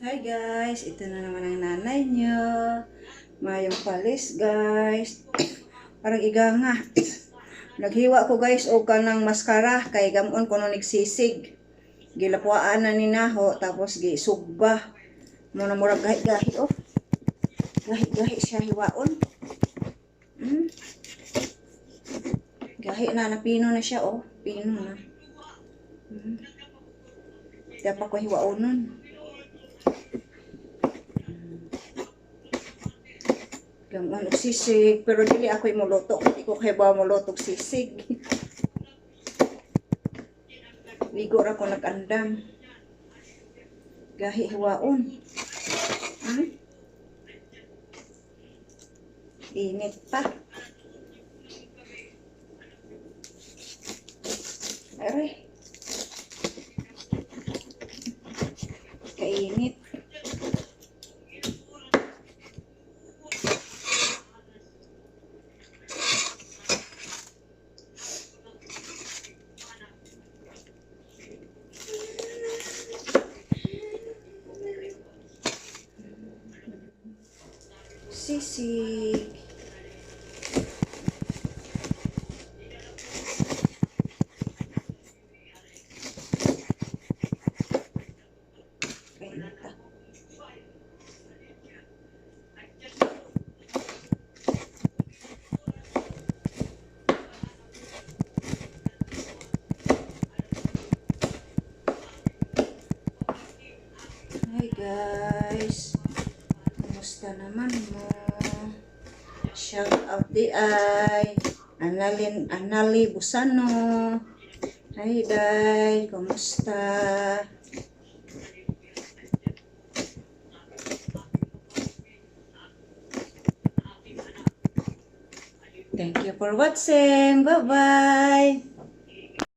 Hi guys, ito na naman ang nanay nyo. Mayong palis guys. Parang iganga. Naghiwa ko guys og kanang maskara kay gamon ko no nagsisig. Gilapuaan na ni Naho tapos gisugba. Mo na murag gahi-gahi oh. Gahi-gahi siya hiwaon. Hmm? Gahi na napino na siya oh. Pino na. Hmm. Dapat ko hiwaon nun. Gamon og sisig, pero dili ako imuluto. Hindi ko kaya ba muluto sisig. Ligo ra ko nag-andam. Gahi hiwaon. Hmm? Init pa. Aray. Kainit. Sisig. Guys. Kumusta naman mo? Shout out di ay. Analin, Anali Busano. Hi day, kumusta? Thank you for watching. Bye-bye.